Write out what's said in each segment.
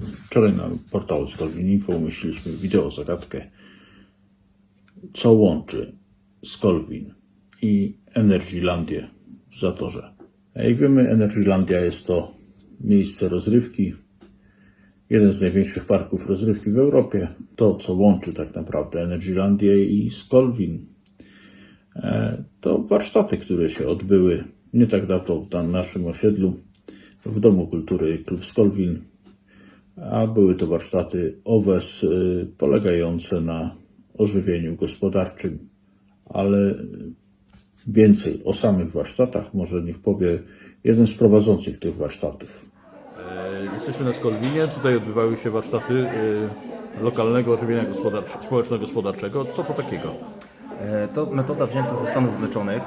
Wczoraj na portalu Skolwin Info umieściliśmy wideo zagadkę, co łączy Skolwin i Energylandię w Zatorze. Jak wiemy, Energylandia jest to miejsce rozrywki, jeden z największych parków rozrywki w Europie. To, co łączy tak naprawdę Energylandię i Skolwin, e, to warsztaty, które się odbyły nie tak dawno na naszym osiedlu, w Domu Kultury Klub Skolwin, a były to warsztaty OWES y, polegające na ożywieniu gospodarczym, ale więcej o samych warsztatach może niech powie jeden z prowadzących tych warsztatów. E, Jesteśmy na Skolwinie, tutaj odbywały się warsztaty e, lokalnego ożywienia gospodarcze, społeczno-gospodarczego. Co to takiego? E, To metoda wzięta ze Stanów Zjednoczonych,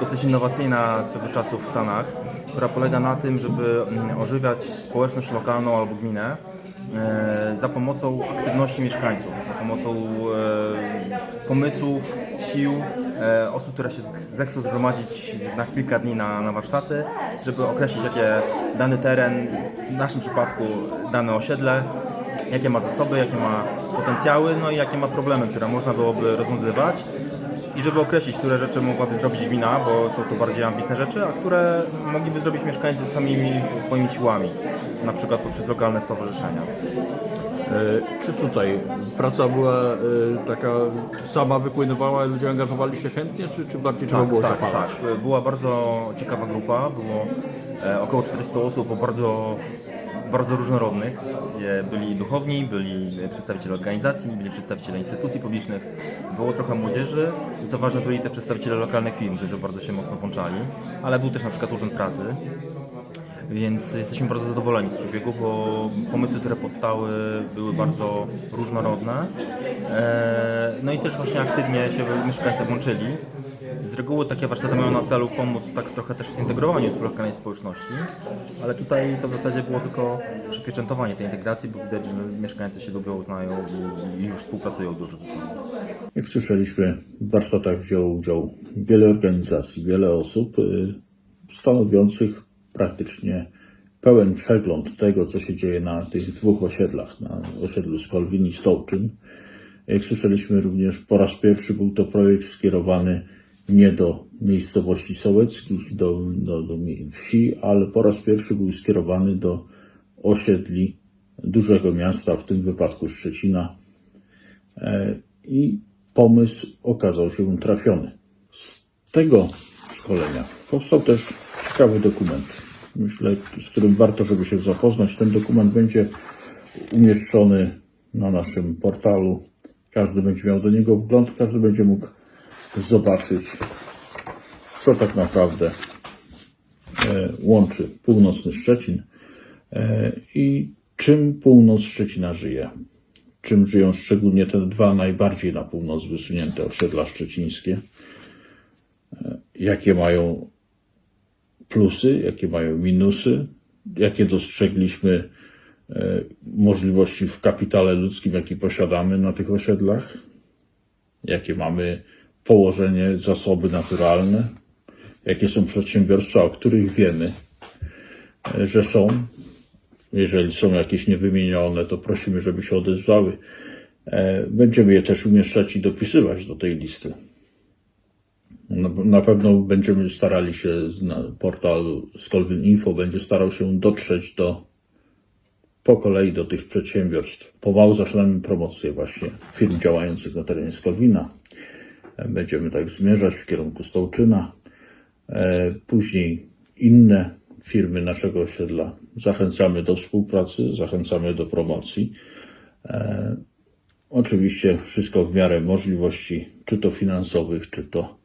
dosyć innowacyjna swego czasu w Stanach, która polega na tym, żeby mm, ożywiać społeczność lokalną albo gminę e, za pomocą aktywności mieszkańców, za pomocą e, pomysłów, sił e, osób, które się zechcą zgromadzić na kilka dni na, na warsztaty, żeby określić, jakie dany teren, w naszym przypadku dane osiedle, jakie ma zasoby, jakie ma potencjały, no i jakie ma problemy, które można byłoby rozwiązywać. I żeby określić, które rzeczy mogłaby zrobić gmina, bo są to bardziej ambitne rzeczy, a które mogliby zrobić mieszkańcy samymi swoimi siłami, na przykład poprzez lokalne stowarzyszenia. E, Czy tutaj praca była e, taka sama wypłynowała, ludzie angażowali się chętnie, czy, czy bardziej trzeba było tak, zapalać? tak. Była bardzo ciekawa grupa, było e, około 400 osób o bardzo, bardzo różnorodnych. E, Byli duchowni, byli przedstawiciele organizacji, byli przedstawiciele instytucji publicznych, było trochę młodzieży i co ważne byli te przedstawiciele lokalnych firm, którzy bardzo się mocno włączali, ale był też na przykład Urząd Pracy. Więc jesteśmy bardzo zadowoleni z przebiegu, bo pomysły, które powstały, były bardzo różnorodne. E, No i też właśnie aktywnie się mieszkańcy włączyli. Z reguły takie warsztaty mają na celu pomóc tak trochę też w zintegrowaniu z lokalnej społeczności, ale tutaj to w zasadzie było tylko przypieczętowanie tej integracji, bo widać, że mieszkańcy się lubią, znają i, już współpracują dużo ze sobą. Jak słyszeliśmy, w warsztatach wzięło udział wiele organizacji, wiele osób, y, stanowiących praktycznie pełen przegląd tego, co się dzieje na tych dwóch osiedlach, na osiedlu Skolwin i Stołczyn. Jak słyszeliśmy również, po raz pierwszy był to projekt skierowany nie do miejscowości sołeckich, do, do, do wsi, ale po raz pierwszy był skierowany do osiedli dużego miasta, w tym wypadku Szczecina, i pomysł okazał się trafiony. Z tego szkolenia powstał też ciekawy dokument. Myślę, z którym warto, żeby się zapoznać. Ten dokument będzie umieszczony na naszym portalu. Każdy będzie miał do niego wgląd, każdy będzie mógł zobaczyć, co tak naprawdę e, łączy północny Szczecin e, i czym północ Szczecina żyje. Czym żyją szczególnie te dwa najbardziej na północ wysunięte osiedla szczecińskie, e, jakie mają plusy, jakie mają minusy, jakie dostrzegliśmy możliwości w kapitale ludzkim, jaki posiadamy na tych osiedlach, jakie mamy położenie, zasoby naturalne, jakie są przedsiębiorstwa, o których wiemy, e, że są, jeżeli są jakieś niewymienione, to prosimy, żeby się odezwały. E, Będziemy je też umieszczać i dopisywać do tej listy. Na, pewno będziemy starali się, portal Skolwin Info będzie starał się dotrzeć do po kolei do tych przedsiębiorstw. Pomału zaczynamy promocję właśnie firm działających na terenie Skolwina. Będziemy tak zmierzać w kierunku Stołczyna. E, Później inne firmy naszego osiedla. Zachęcamy do współpracy, zachęcamy do promocji. E, Oczywiście wszystko w miarę możliwości, czy to finansowych, czy to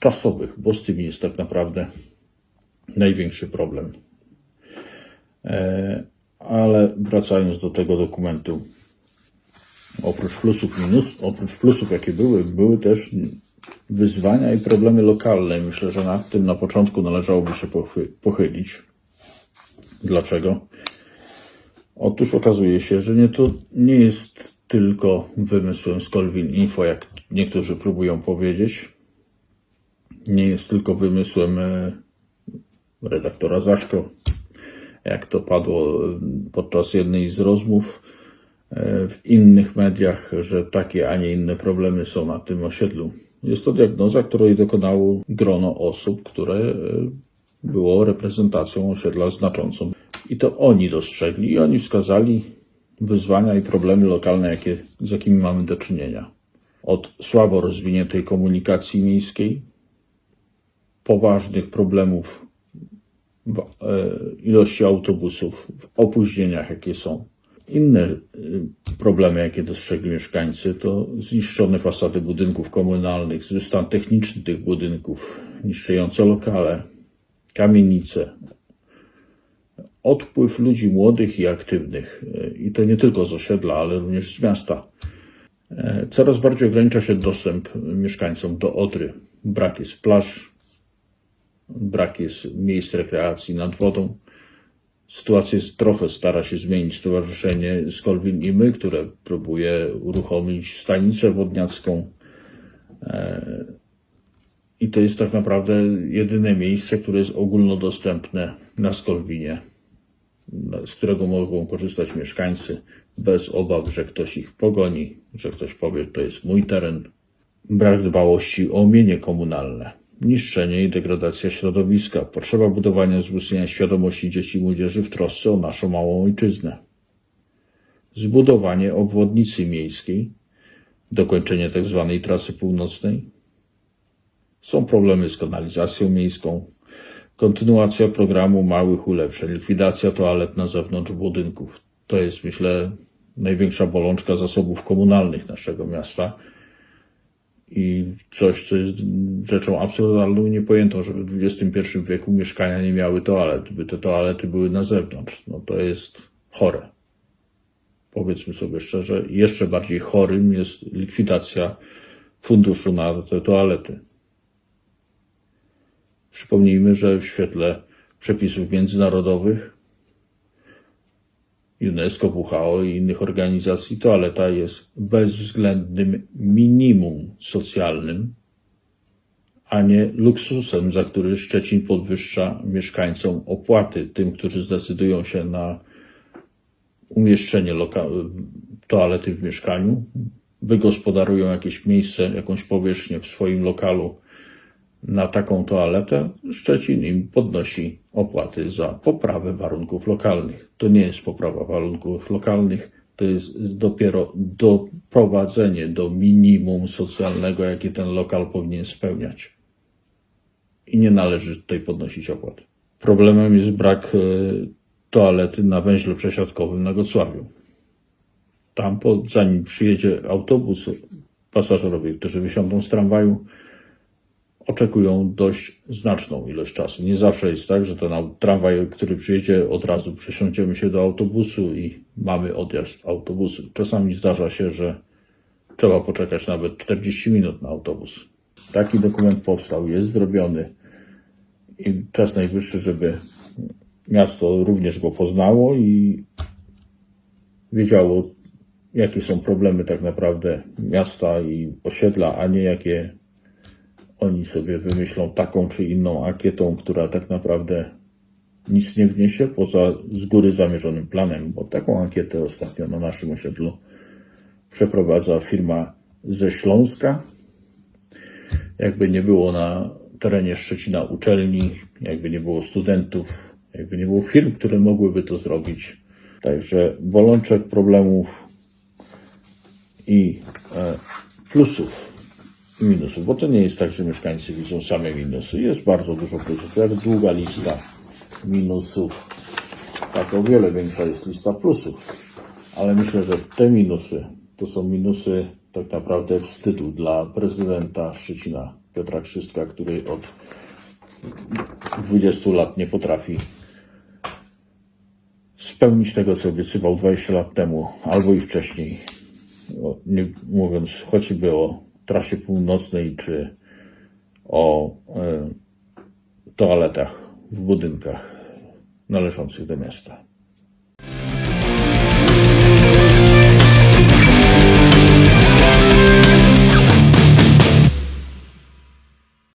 czasowych, bo z tym jest tak naprawdę największy problem. E, Ale wracając do tego dokumentu, oprócz plusów, minus, oprócz plusów, jakie były, były też wyzwania i problemy lokalne. Myślę, że nad tym na początku należałoby się pochy- pochylić. Dlaczego? Otóż okazuje się, że nie, to nie jest tylko wymysłem Skolwin Info, jak niektórzy próbują powiedzieć. Nie jest tylko wymysłem e, redaktora Zaśko, jak to padło podczas jednej z rozmów w innych mediach, że takie, a nie inne problemy są na tym osiedlu. Jest to diagnoza, której dokonało grono osób, które e, było reprezentacją osiedla znaczącą. I to oni dostrzegli i oni wskazali wyzwania i problemy lokalne, jakie, z jakimi mamy do czynienia. Od słabo rozwiniętej komunikacji miejskiej, poważnych problemów w e, ilości autobusów, w opóźnieniach, jakie są. Inne e, problemy, jakie dostrzegli mieszkańcy, to zniszczone fasady budynków komunalnych, zły stan techniczny tych budynków, niszczące lokale, kamienice, odpływ ludzi młodych i aktywnych. E, I to nie tylko z osiedla, ale również z miasta. E, Coraz bardziej ogranicza się dostęp mieszkańcom do Odry. Brak jest plaż, brak jest miejsc rekreacji nad wodą. Sytuację trochę stara się zmienić Stowarzyszenie Skolwin i My, które próbuje uruchomić stanicę wodniacką. E, I to jest tak naprawdę jedyne miejsce, które jest ogólnodostępne na Skolwinie, z którego mogą korzystać mieszkańcy bez obaw, że ktoś ich pogoni, że ktoś powie, to jest mój teren. Brak dbałości o mienie komunalne, niszczenie i degradacja środowiska, potrzeba budowania wzmocnienia świadomości dzieci i młodzieży w trosce o naszą małą ojczyznę. Zbudowanie obwodnicy miejskiej, dokończenie tzw. trasy północnej. Są problemy z kanalizacją miejską, kontynuacja programu małych ulepszeń, likwidacja toalet na zewnątrz budynków. To jest, myślę, największa bolączka zasobów komunalnych naszego miasta i coś, co jest rzeczą absurdalną i niepojętą, żeby w XXI wieku mieszkania nie miały toalet, by te toalety były na zewnątrz. No to jest chore. Powiedzmy sobie szczerze, jeszcze bardziej chorym jest likwidacja funduszu na te toalety. Przypomnijmy, że w świetle przepisów międzynarodowych UNESCO, WHO i innych organizacji toaleta jest bezwzględnym minimum socjalnym, a nie luksusem, za który Szczecin podwyższa mieszkańcom opłaty, tym, którzy zdecydują się na umieszczenie toalety w mieszkaniu, wygospodarują jakieś miejsce, jakąś powierzchnię w swoim lokalu na taką toaletę, Szczecin im podnosi opłaty za poprawę warunków lokalnych. To nie jest poprawa warunków lokalnych, to jest dopiero doprowadzenie do minimum socjalnego, jakie ten lokal powinien spełniać. I nie należy tutaj podnosić opłat. Problemem jest brak e, toalety na węźle przesiadkowym na Gocławiu. Tam, po, zanim przyjedzie autobus, pasażerowie, którzy wysiądą z tramwaju, oczekują dość znaczną ilość czasu. Nie zawsze jest tak, że ten tramwaj, który przyjedzie, od razu przesiądziemy się do autobusu i mamy odjazd autobusu. Czasami zdarza się, że trzeba poczekać nawet 40 minut na autobus. Taki dokument powstał, jest zrobiony i czas najwyższy, żeby miasto również go poznało i wiedziało, jakie są problemy tak naprawdę miasta i osiedla, a nie jakie oni sobie wymyślą taką czy inną ankietą, która tak naprawdę nic nie wniesie poza z góry zamierzonym planem, bo taką ankietę ostatnio na naszym osiedlu przeprowadza firma ze Śląska. Jakby nie było na terenie Szczecina uczelni, jakby nie było studentów, jakby nie było firm, które mogłyby to zrobić. Także bolączek problemów i e, plusów minusów, bo to nie jest tak, że mieszkańcy widzą same minusy. Jest bardzo dużo plusów. Jak długa lista minusów, tak o wiele większa jest lista plusów. Ale myślę, że te minusy to są minusy tak naprawdę wstydu dla prezydenta Szczecina Piotra Krzystka, który od 20 lat nie potrafi spełnić tego, co obiecywał 20 lat temu, albo i wcześniej. O, nie mówiąc choćby o trasie północnej, czy o e, toaletach w budynkach należących do miasta.